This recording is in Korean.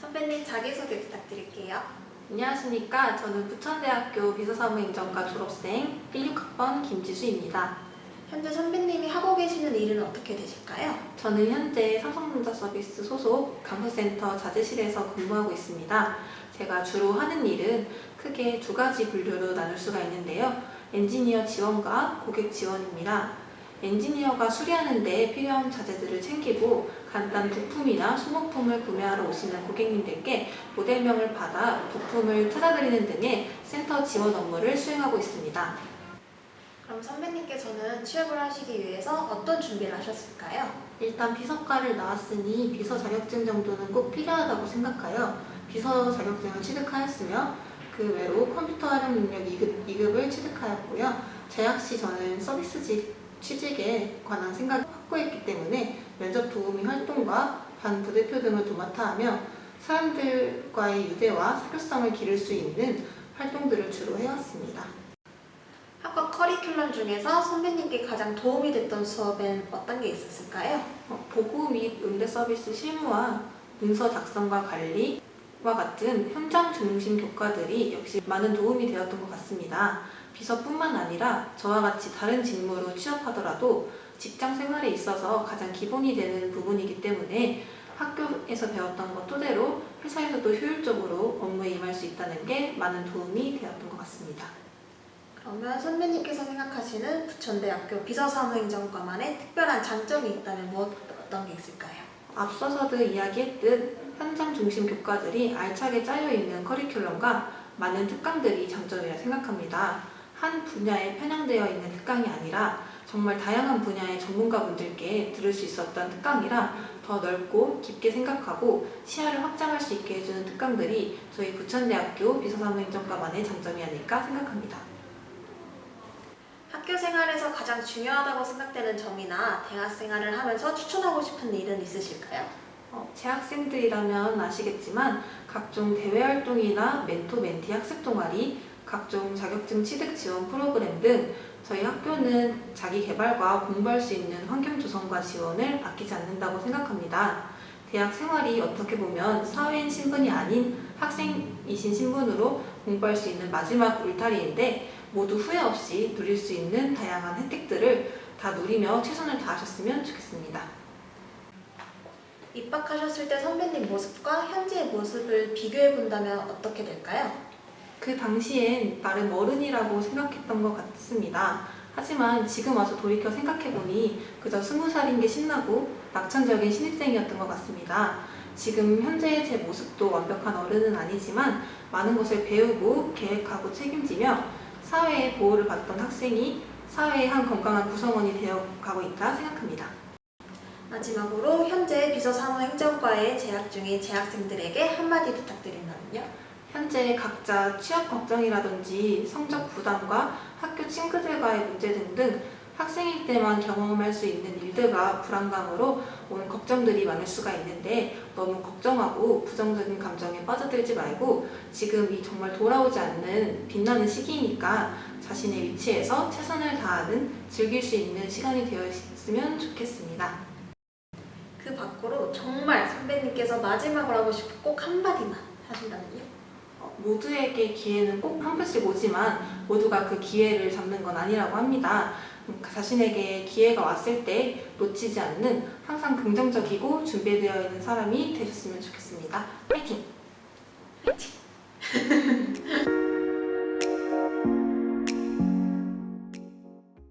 선배님 자기소개 부탁드릴게요. 안녕하십니까. 저는 부천대학교 비서사무행정과 졸업생 16학번 김지수입니다. 현재 선배님이 하고 계시는 일은 어떻게 되실까요? 저는 현재 삼성전자 서비스 소속 강서센터 자재실에서 근무하고 있습니다. 제가 주로 하는 일은 크게 두 가지 분류로 나눌 수가 있는데요. 엔지니어 지원과 고객 지원입니다. 엔지니어가 수리하는 데 필요한 자재들을 챙기고 간단 부품이나 소모품을 구매하러 오시는 고객님들께 모델명을 받아 부품을 찾아드리는 등의 센터 지원 업무를 수행하고 있습니다. 그럼 선배님께서는 취업을 하시기 위해서 어떤 준비를 하셨을까요? 일단 비서과를 나왔으니 비서 자격증 정도는 꼭 필요하다고 생각하여 비서 자격증을 취득하였으며 그 외로 컴퓨터 활용 능력 2급, 2급을 취득하였고요. 재학 시 저는 서비스직 취직에 관한 생각을 확고했기 때문에 면접 도우미 활동과 반 부대표 등을 도맡아 하며 사람들과의 유대와 사교성을 기를 수 있는 활동들을 주로 해왔습니다. 학과 커리큘럼 중에서 선배님께 가장 도움이 됐던 수업엔 어떤 게 있었을까요? 어, 보고 및 응대 서비스 실무와 문서 작성과 관리와 같은 현장 중심 교과들이 역시 많은 도움이 되었던 것 같습니다. 비서뿐만 아니라 저와 같이 다른 직무로 취업하더라도 직장 생활에 있어서 가장 기본이 되는 부분이기 때문에 학교에서 배웠던 것 토대로 회사에서도 효율적으로 업무에 임할 수 있다는 게 많은 도움이 되었던 것 같습니다. 그러면 선배님께서 생각하시는 부천대학교 비서사무행정과만의 특별한 장점이 있다면 뭐 어떤 게 있을까요? 앞서서도 이야기했듯 현장 중심 교과들이 알차게 짜여 있는 커리큘럼과 많은 특강들이 장점이라 생각합니다. 한 분야에 편향되어 있는 특강이 아니라 정말 다양한 분야의 전문가분들께 들을 수 있었던 특강이라 더 넓고 깊게 생각하고 시야를 확장할 수 있게 해주는 특강들이 저희 부천대학교 비서사무행정과만의 장점이 아닐까 생각합니다. 학교 생활에서 가장 중요하다고 생각되는 점이나 대학 생활을 하면서 추천하고 싶은 일은 있으실까요? 어, 재학생들이라면 아시겠지만 각종 대외 활동이나 멘토 멘티 학습 동아리, 각종 자격증 취득 지원 프로그램 등 저희 학교는 자기 개발과 공부할 수 있는 환경 조성과 지원을 아끼지 않는다고 생각합니다. 대학 생활이 어떻게 보면 사회인 신분이 아닌 학생이신 신분으로 공부할 수 있는 마지막 울타리인데 모두 후회 없이 누릴 수 있는 다양한 혜택들을 다 누리며 최선을 다하셨으면 좋겠습니다. 입학하셨을 때 선배님 모습과 현재의 모습을 비교해 본다면 어떻게 될까요? 그 당시엔 나름 어른이라고 생각했던 것 같습니다. 하지만 지금 와서 돌이켜 생각해보니 그저 스무 살인 게 신나고 낙천적인 신입생이었던 것 같습니다. 지금 현재의 제 모습도 완벽한 어른은 아니지만 많은 것을 배우고 계획하고 책임지며 사회의 보호를 받던 학생이 사회의 한 건강한 구성원이 되어가고 있다 생각합니다. 마지막으로 현재 비서사무행정과에 재학 중인 재학생들에게 한마디 부탁드린다면요? 현재 각자 취업 걱정이라든지 성적 부담과 학교 친구들과의 문제 등등 학생일 때만 경험할 수 있는 일들과 불안감으로 오는 걱정들이 많을 수가 있는데 너무 걱정하고 부정적인 감정에 빠져들지 말고 지금 이 정말 돌아오지 않는 빛나는 시기이니까 자신의 위치에서 최선을 다하는 즐길 수 있는 시간이 되었으면 좋겠습니다. 그 밖으로 정말 선배님께서 마지막으로 하고 싶은 꼭 한마디만 하신다면요? 어, 모두에게 기회는 꼭 한 번씩 오지만 모두가 그 기회를 잡는 건 아니라고 합니다. 음, 자신에게 기회가 왔을 때 놓치지 않는 항상 긍정적이고 준비되어 있는 사람이 되셨으면 좋겠습니다. 파이팅!